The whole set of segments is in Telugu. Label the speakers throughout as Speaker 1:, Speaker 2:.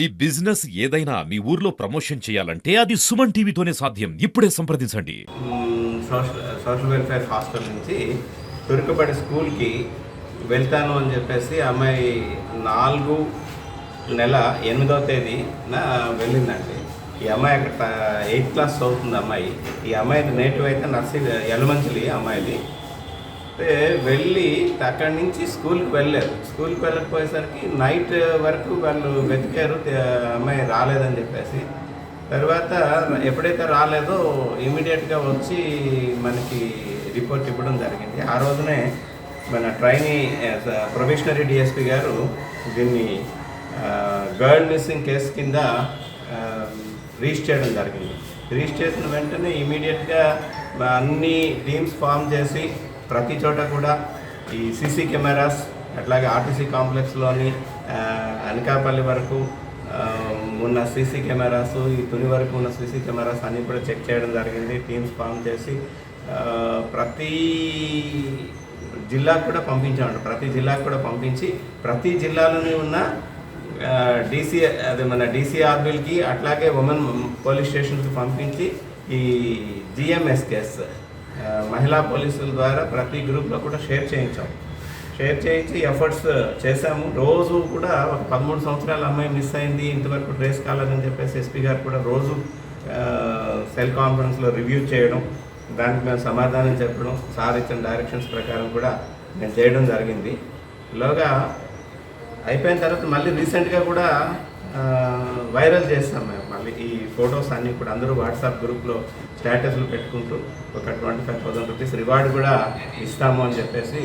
Speaker 1: ఈ బిజినెస్ ఏదైనా మీ ఊర్లో ప్రమోషన్ చేయాలంటే అది సుమన్ టీవీతోనే సాధ్యం. ఇప్పుడే సంప్రదించండి.
Speaker 2: సోషల్ వెల్ఫేర్ హాస్టల్ నుంచి తురుకపడి స్కూల్కి వెళ్తాను అని చెప్పేసి అమ్మాయి నాలుగు నెల ఎనిమిదవ తేదీన వెళ్ళిందండి. ఈ అమ్మాయి అక్కడ ఎయిత్ క్లాస్ చదువుతుంది అమ్మాయి. ఈ అమ్మాయి నేటివ్ అయితే నర్సింగ్ ఎలమంచిలి అమ్మాయిది. అయితే వెళ్ళి అక్కడి నుంచి స్కూల్కి వెళ్ళారు. స్కూల్కి వెళ్ళకపోయేసరికి నైట్ వరకు వాళ్ళు వెతికారు అమ్మాయి రాలేదని చెప్పేసి. తర్వాత ఎప్పుడైతే రాలేదో ఇమీడియట్గా వచ్చి మనకి రిపోర్ట్ ఇవ్వడం జరిగింది. ఆ రోజునే మన ట్రైనీ ప్రొఫెషనరీ డిఎస్పి గారు దీన్ని గర్ల్ మిస్సింగ్ కేసు కింద రీచ్ చేయడం జరిగింది. రీచ్ చేసిన వెంటనే ఇమీడియట్గా అన్ని టీమ్స్ ఫామ్ చేసి ప్రతి చోట కూడా ఈ సీసీ కెమెరాస్ అట్లాగే ఆర్టీసీ కాంప్లెక్స్లోని అనకాపల్లి వరకు ఉన్న సీసీ కెమెరాస్ ఈ తుని వరకు ఉన్న సీసీ కెమెరాస్ అన్నీ కూడా చెక్ చేయడం జరిగింది. టీమ్స్ ఫామ్ చేసి ప్రతి జిల్లాకు కూడా పంపించామండి. ప్రతి జిల్లాకు కూడా పంపించి ప్రతి జిల్లాలోని ఉన్న డీసీ అదే మన డీసీఆర్బీలకి అట్లాగే ఉమెన్ పోలీస్ స్టేషన్కి పంపించి ఈ జిఎంఎస్కేస్ మహిళా పోలీసుల ద్వారా ప్రతి గ్రూప్లో కూడా షేర్ చేయించాం. షేర్ చేయించి ఎఫర్ట్స్ చేశాము. రోజు కూడా ఒక పదమూడు సంవత్సరాల అమ్మాయి మిస్ అయింది ఇంతవరకు ట్రేస్ కాలేదని చెప్పేసి ఎస్పీ గారు కూడా రోజు సెల్ కాన్ఫరెన్స్లో రివ్యూ చేయడం దానికి మేము సమాధానం చెప్పడం సార్ ఇచ్చిన డైరెక్షన్స్ ప్రకారం కూడా మేము చేయడం జరిగింది. లోగా అయిపోయిన తర్వాత మళ్ళీ రీసెంట్గా కూడా వైరల్ చేస్తాం మేము. మళ్ళీ ఈ ఫొటోస్ అన్నీ కూడా అందరూ వాట్సాప్ గ్రూప్లో స్టేటస్లు పెట్టుకుంటూ ఒక twenty five thousand rupees reward కూడా ఇస్తాము అని చెప్పేసి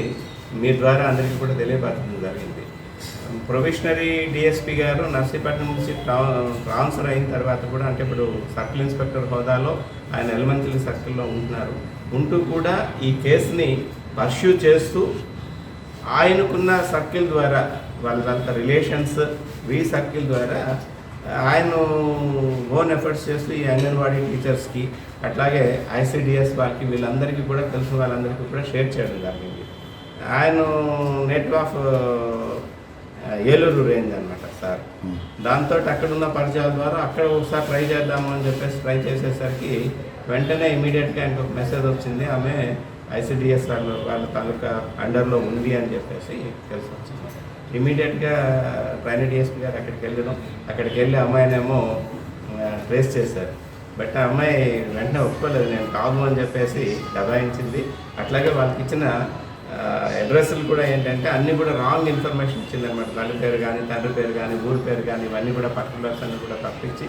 Speaker 2: మీ ద్వారా అందరికీ కూడా తెలియపరచడం జరిగింది. ప్రొవిషనరీ డిఎస్పీ గారు నర్సీపట్నం నుంచి ట్రాన్స్ఫర్ అయిన తర్వాత కూడా అంటే ఇప్పుడు సర్కిల్ ఇన్స్పెక్టర్ హోదాలో ఆయన ఎలిమెంటరీ సర్కిల్లో ఉంటున్నారు. ఉంటూ కూడా ఈ కేసుని పర్స్యూ చేస్తూ ఆయనకున్న సర్కిల్ ద్వారా వాళ్ళంతా రిలేషన్స్ వి సర్కిల్ ద్వారా ఆయన ఓన్ ఎఫర్ట్స్ చేస్తూ ఈ అంగన్వాడీ టీచర్స్కి అట్లాగే ఐసిడిఎస్ వాళ్ళకి వీళ్ళందరికీ కూడా తెలిసిన వాళ్ళందరికీ కూడా షేర్ చేయడం జరిగింది. ఆయన నేటివ్ ఆఫ్ ఏలూరు రేంజ్ అనమాట సార్. దాంతో అక్కడ ఉన్న పరిచయాల ద్వారా అక్కడ ఒకసారి ట్రై చేద్దాము అని చెప్పేసి ట్రై చేసేసరికి వెంటనే ఇమీడియట్గా ఆయనకు ఒక మెసేజ్ వచ్చింది. ఆమె ఐసిడిఎస్ వాళ్ళ వాళ్ళ తాలూకా అండర్లో ఉంది అని చెప్పేసి తెలిసి వచ్చింది. ఇమీడియట్గా ట్రైన్ డిఎస్పీ గారు అక్కడికి వెళ్ళడం అక్కడికి వెళ్ళి అమ్మాయినేమో ట్రేస్ చేశారు. బట్ ఆ అమ్మాయి వెంటనే ఒప్పుకోలేదు. నేను కాదు అని చెప్పేసి దబాయించింది అట్లాగే వాళ్ళకి ఇచ్చిన అడ్రస్లు కూడా ఏంటంటే అన్నీ కూడా రాంగ్ ఇన్ఫర్మేషన్ ఇచ్చిందనమాట. తల్లి పేరు కానీ తండ్రి పేరు కానీ ఊరి పేరు కానీ ఇవన్నీ కూడా పర్టికులర్స్ అన్ని కూడా తప్పించి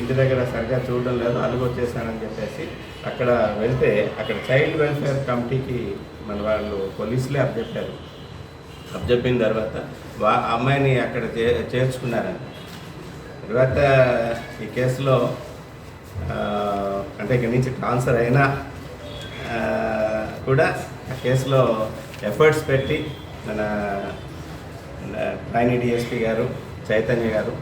Speaker 2: ఇంటి దగ్గర సరిగ్గా చూడడం లేదు. అలుగు వచ్చేసానని చెప్పేసి అక్కడ వెళ్తే అక్కడ చైల్డ్ వెల్ఫేర్ కమిటీకి మన వాళ్ళు పోలీసులే అప్పచెప్పారు. అప్పచెప్పిన తర్వాత వా అమ్మాయిని అక్కడ చే చేర్చుకున్నారండి తర్వాత ఈ కేసులో అంటే ఇక్కడి నుంచి ట్రాన్స్ఫర్ అయినా కూడా ఆ కేసులో ఎఫర్ట్స్ పెట్టి మన ట్రైనీ డిఎస్పి గారు చైతన్య గారు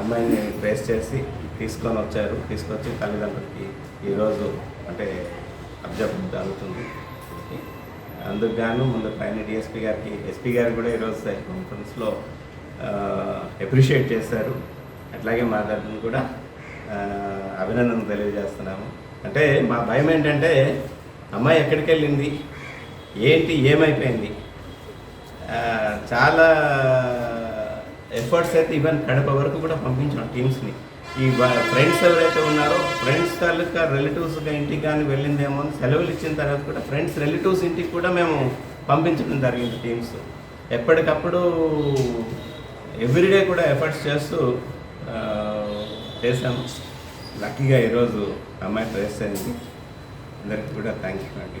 Speaker 2: అమ్మాయిని ట్రేస్ చేసి తీసుకొని వచ్చారు. తీసుకొచ్చి తల్లిదండ్రులకి ఈరోజు అంటే అబ్జర్వ్ జరుగుతుంది. అందుకు గాను ముందు పైన డిఎస్పీ గారికి ఎస్పీ గారు కూడా ఈరోజు సైడ్ కాన్ఫరెన్స్లో అప్రిషియేట్ చేశారు. అట్లాగే మా తరఫున కూడా అభినందన అభినందనలు తెలియజేస్తున్నాము. అంటే మా భయం ఏంటంటే అమ్మాయి ఎక్కడికి వెళ్ళింది ఏంటి? ఏమైపోయింది? చాలా ఎఫర్ట్స్ అయితే ఈవెన్ కడప వరకు కూడా పంపించాం టీమ్స్ని ఈ ఫ్రెండ్స్ ఎవరైతే ఉన్నారో ఫ్రెండ్స్ తాలూకా రిలేటివ్స్గా ఇంటికి కానీ వెళ్ళిందేమో అని సెలవులు ఇచ్చిన తర్వాత కూడా ఫ్రెండ్స్ రిలేటివ్స్ ఇంటికి కూడా మేము పంపించడం జరిగింది టీమ్స్ ఎప్పటికప్పుడు ఎవ్రీడే కూడా ఎఫర్ట్స్ చేస్తూ చేశాము లక్కీగా ఈరోజు అమ్మాయి ట్రేస్ అయింది. అందరికీ కూడా థ్యాంక్ యూ అండి.